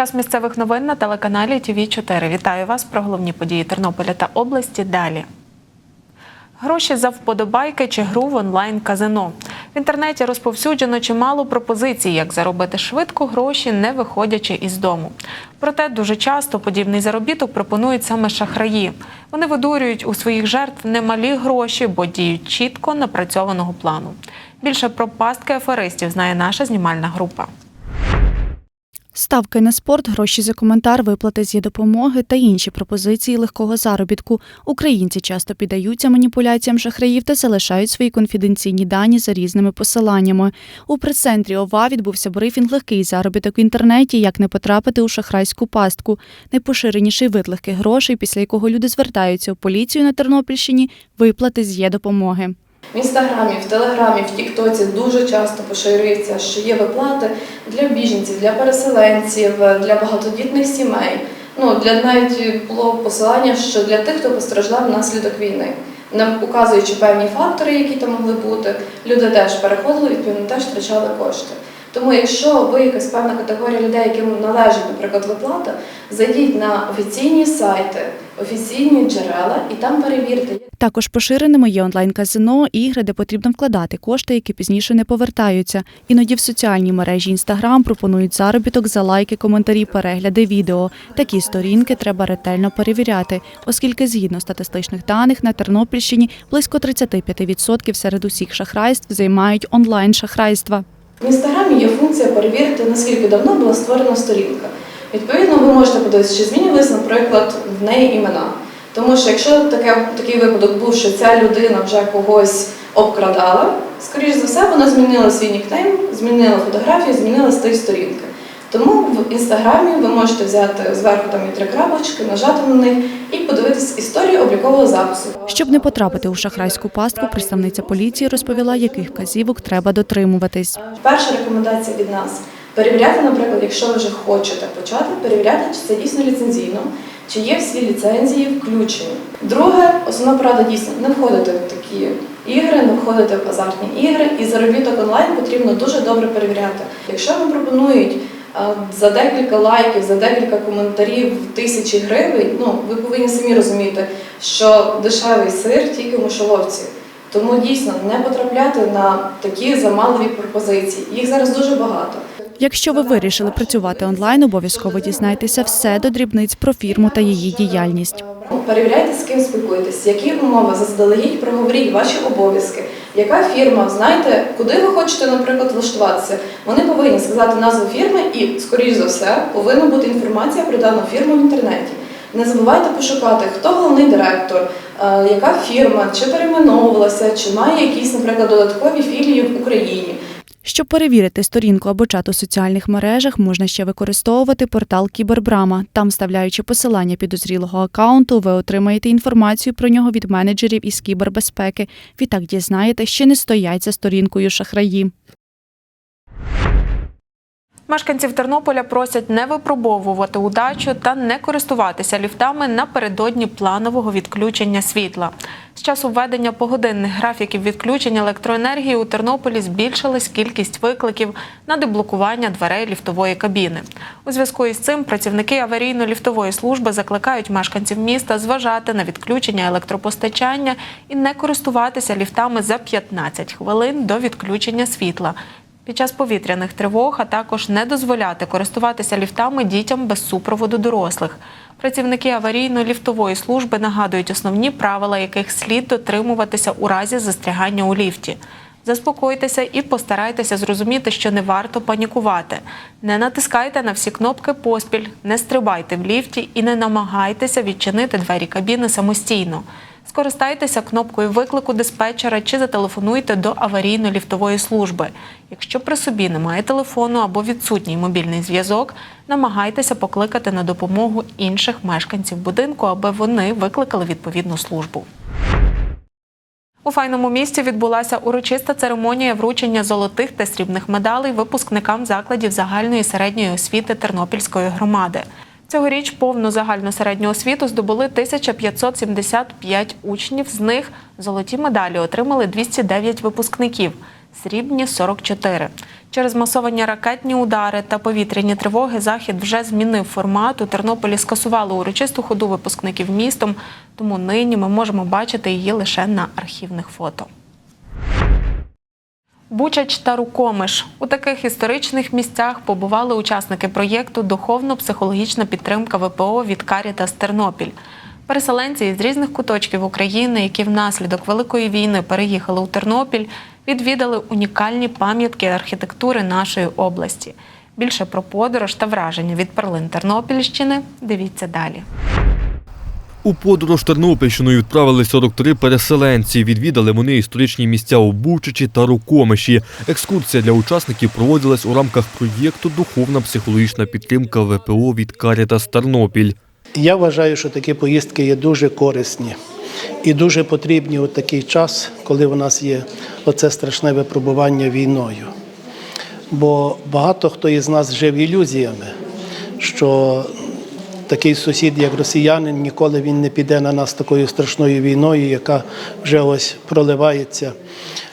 Час місцевих новин на телеканалі ТВ 4 Вітаю вас про головні події Тернополя та області. Далі. Гроші за вподобайки чи гру в онлайн-казино. В інтернеті розповсюджено чимало пропозицій, як заробити швидко гроші, не виходячи із дому. Проте дуже часто подібний заробіток пропонують саме шахраї. Вони видурюють у своїх жертв немалі гроші, бо діють чітко напрацьованого плану. Більше про пастки аферистів знає наша знімальна група. Ставки на спорт, гроші за коментар, виплати з допомоги та інші пропозиції легкого заробітку. Українці часто піддаються маніпуляціям шахраїв та залишають свої конфіденційні дані за різними посиланнями. У прес-центрі ОВА відбувся брифінг легкий заробіток в інтернеті, як не потрапити у шахрайську пастку. Найпоширеніший вид легких грошей, після якого люди звертаються у поліцію на Тернопільщині, виплати з є допомоги. В інстаграмі, в телеграмі, в Тіктоці дуже часто поширюється, що є виплати для біженців, для переселенців, для багатодітних сімей. Ну для навіть було посилання, що для тих, хто постраждав внаслідок війни, нам указуючи певні фактори, які там могли бути, люди теж переходили, відповідно теж втрачали кошти. Тому, якщо ви якась певна категорія людей, яким належить, наприклад, виплата, зайдіть на офіційні сайти, офіційні джерела і там перевірте. Також поширеними є онлайн-казино, ігри, де потрібно вкладати кошти, які пізніше не повертаються. Іноді в соціальній мережі Інстаграм пропонують заробіток за лайки, коментарі, перегляди відео. Такі сторінки треба ретельно перевіряти, оскільки згідно статистичних даних на Тернопільщині близько 35% серед усіх шахрайств займають онлайн-шахрайства. В інстаграмі є функція перевірити, наскільки давно була створена сторінка. Відповідно, ви можете подивитися, чи змінились, наприклад, в неї імена. Тому що якщо таке, такий випадок був, що ця людина вже когось обкрадала, скоріш за все, вона змінила свій нікнейм, змінила фотографію, змінила стиль сторінки. Тому в інстаграмі ви можете взяти зверху там є три крапочки, нажати на них і подивитись історію облікового запису. Щоб не потрапити у шахрайську пастку, представниця поліції розповіла, яких вказівок треба дотримуватись. Перша рекомендація від нас перевіряти, наприклад, якщо ви вже хочете почати, перевіряти, чи це дійсно ліцензійно, чи є всі ліцензії включені. Друге, основна порада дійсно не входити в такі ігри, не входити в азартні ігри, і заробіток онлайн потрібно дуже добре перевіряти. Якщо вам пропонують за декілька лайків, за декілька коментарів тисячі гривень, ну ви повинні самі розуміти, що дешевий сир тільки в мишоловці. Тому дійсно не потрапляти на такі заманливі пропозиції. Їх зараз дуже багато. Якщо ви вирішили працювати онлайн, обов'язково дізнайтеся все до дрібниць про фірму та її діяльність. Перевіряйте, з ким спілкуєтесь, які умови заздалегідь, проговоріть ваші обов'язки, яка фірма, знаєте, куди ви хочете, наприклад, влаштуватися. Вони повинні сказати назву фірми і, скоріш за все, повинна бути інформація про дану фірму в інтернеті. Не забувайте пошукати, хто головний директор, е, яка фірма, чи перейменовувалася, чи має якісь, наприклад, додаткові філії в Україні. Щоб перевірити сторінку або чат у соціальних мережах, можна ще використовувати портал Кібербрама. Там, вставляючи посилання підозрілого акаунту, ви отримаєте інформацію про нього від менеджерів із кібербезпеки. Відтак дізнаєте, що не стоять за сторінкою шахраї. Мешканців Тернополя просять не випробовувати удачу та не користуватися ліфтами напередодні планового відключення світла. З часу введення погодинних графіків відключення електроенергії у Тернополі збільшилась кількість викликів на деблокування дверей ліфтової кабіни. У зв'язку із цим працівники аварійно-ліфтової служби закликають мешканців міста зважати на відключення електропостачання і не користуватися ліфтами за 15 хвилин до відключення світла під час повітряних тривог, а також не дозволяти користуватися ліфтами дітям без супроводу дорослих. Працівники аварійно-ліфтової служби нагадують основні правила, яких слід дотримуватися у разі застрягання у ліфті. Заспокойтеся і постарайтеся зрозуміти, що не варто панікувати. Не натискайте на всі кнопки поспіль, не стрибайте в ліфті і не намагайтеся відчинити двері кабіни самостійно. Скористайтеся кнопкою виклику диспетчера чи зателефонуйте до аварійно-ліфтової служби. Якщо при собі немає телефону або відсутній мобільний зв'язок, намагайтеся покликати на допомогу інших мешканців будинку, аби вони викликали відповідну службу. У файному місті відбулася урочиста церемонія вручення золотих та срібних медалей випускникам закладів загальної середньої освіти Тернопільської громади. Цьогоріч повну загальну середню освіту здобули 1575 учнів. З них золоті медалі отримали 209 випускників. срібні 44. Через масовані ракетні удари та повітряні тривоги захід вже змінив формат. У Тернополі скасували урочисту ходу випускників містом, тому нині ми можемо бачити її лише на архівних фото. Бучач та Рукомиш у таких історичних місцях побували учасники проєкту Духовно-психологічна підтримка ВПО від Карітас Тернопіль. Переселенці із різних куточків України, які внаслідок Великої війни переїхали у Тернопіль, відвідали унікальні пам'ятки архітектури нашої області. Більше про подорож та враження від перлин Тернопільщини дивіться далі. У подорож Тернопільщиною відправили 43 переселенці. Відвідали вони історичні місця у Бучичі та Рукомиші. Екскурсія для учасників проводилась у рамках проєкту Духовна психологічна підтримка ВПО від Карітас Тернопіль. Я вважаю, що такі поїздки є дуже корисні і дуже потрібні у такий час, коли у нас є оце страшне випробування війною. Бо багато хто із нас жив ілюзіями, що такий сусід, як росіянин, ніколи він не піде на нас такою страшною війною, яка вже ось проливається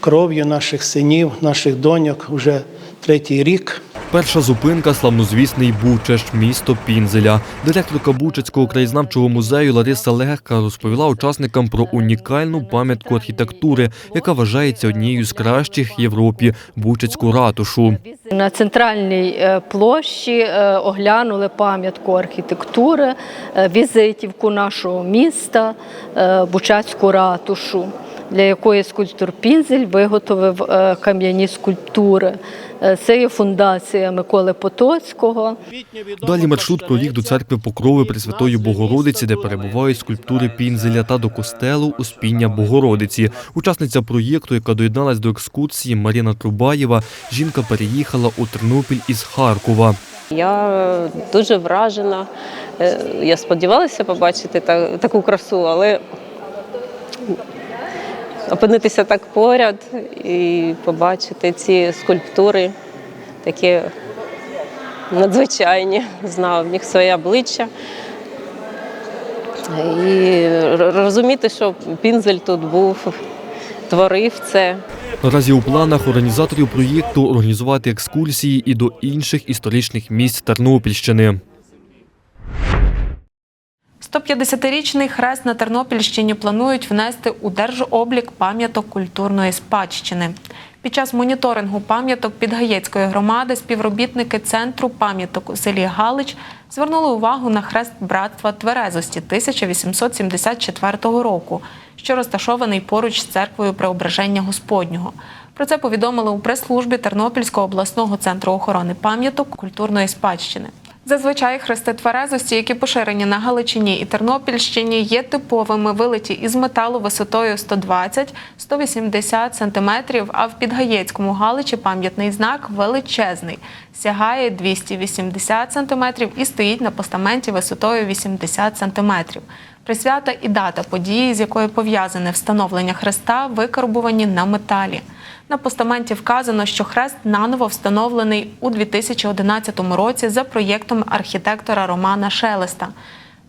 кров'ю наших синів, наших доньок вже третій рік. Перша зупинка славнозвісний Бучач, місто Пінзеля. Директорка Бучацького краєзнавчого музею Лариса Легка розповіла учасникам про унікальну пам'ятку архітектури, яка вважається однією з кращих в Європі Бучацьку ратушу. На центральній е, площі е, оглянули пам'ятку архітектури, е, візитівку нашого міста, Бучацьку ратушу, для якої скульптор Пінзель виготовив е, кам'яні скульптури. Е, Це є фундація Миколи Потоцького. Далі маршрут проліг до церкви Покрови Пресвятої Богородиці, де перебувають скульптури Пінзеля, та до костелу Успіння Богородиці. Учасниця проєкту, яка доєдналась до екскурсії, Маріна Трубаєва, жінка переїхала у Тернопіль із Харкова. Я е, дуже вражена. Я сподівалася побачити та- таку красу, але опинитися так поряд і побачити ці скульптури такі надзвичайні, знав в них своє обличчя. І розуміти, що Пінзель тут був, творив це. Наразі у планах організаторів проєкту організувати екскурсії і до інших історичних місць Тернопільщини. 150-річний хрест на Тернопільщині планують внести у держоблік пам'яток культурної спадщини. Під час моніторингу пам'яток Підгаєцької громади співробітники центру пам'яток у селі Галич звернули увагу на хрест братства Тверезості 1874 року, що розташований поруч з церквою Преображення Господнього. Про це повідомили у прес-службі Тернопільського обласного центру охорони пам'яток культурної спадщини. Зазвичай хрести тверезості, які поширені на Галичині і Тернопільщині, є типовими вилиті із металу висотою 120-180 см, а в Підгаєцькому Галичі пам'ятний знак величезний, сягає 280 см і стоїть на постаменті висотою 80 см. Присвята і дата події, з якою пов'язане встановлення хреста, викарбувані на металі. На постаменті вказано, що хрест наново встановлений у 2011 році за проєктом архітектора Романа Шелеста.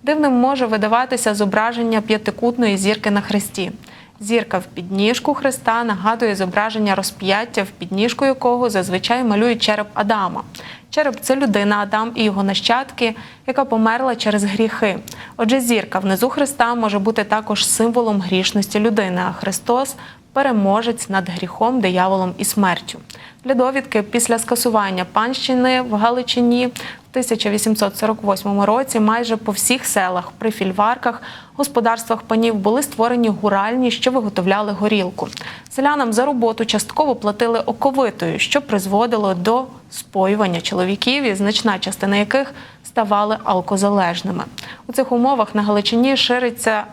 Дивним може видаватися зображення п'ятикутної зірки на хресті. Зірка в підніжку хреста нагадує зображення розп'яття, в підніжку якого зазвичай малюють череп Адама. Череп це людина Адам і його нащадки, яка померла через гріхи. Отже, зірка внизу Христа може бути також символом грішності людини, а Христос переможець над гріхом, дияволом і смертю. Для довідки після скасування панщини в Галичині в 1848 році майже по всіх селах при фільварках, господарствах панів були створені гуральні, що виготовляли горілку. Селянам за роботу частково платили оковитою, що призводило до споювання чоловіків, і значна частина яких ставали алкозалежними. У цих умовах на Галичині шириться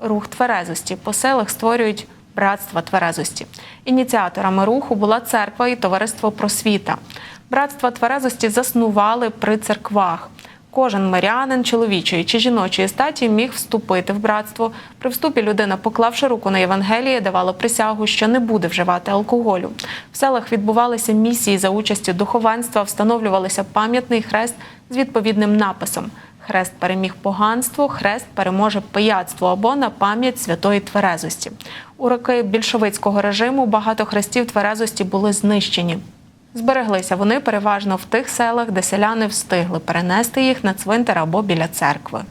рух тверезості. По селах створюють братства тверезості. Ініціаторами руху була церква і товариство просвіта. Братства тверезості заснували при церквах. Кожен мирянин чоловічої чи жіночої статі міг вступити в братство. При вступі людина, поклавши руку на Євангеліє, давала присягу, що не буде вживати алкоголю. В селах відбувалися місії за участю духовенства, встановлювалися пам'ятний хрест з відповідним написом. Хрест переміг поганство, хрест переможе пияцтво або на пам'ять святої тверезості. У роки більшовицького режиму багато хрестів тверезості були знищені. Збереглися вони переважно в тих селах, де селяни встигли перенести їх на цвинтар або біля церкви.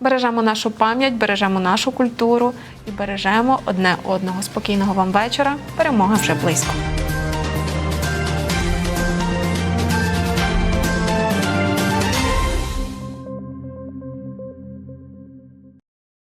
Бережемо нашу пам'ять, бережемо нашу культуру і бережемо одне одного. Спокійного вам вечора. Перемога вже близько.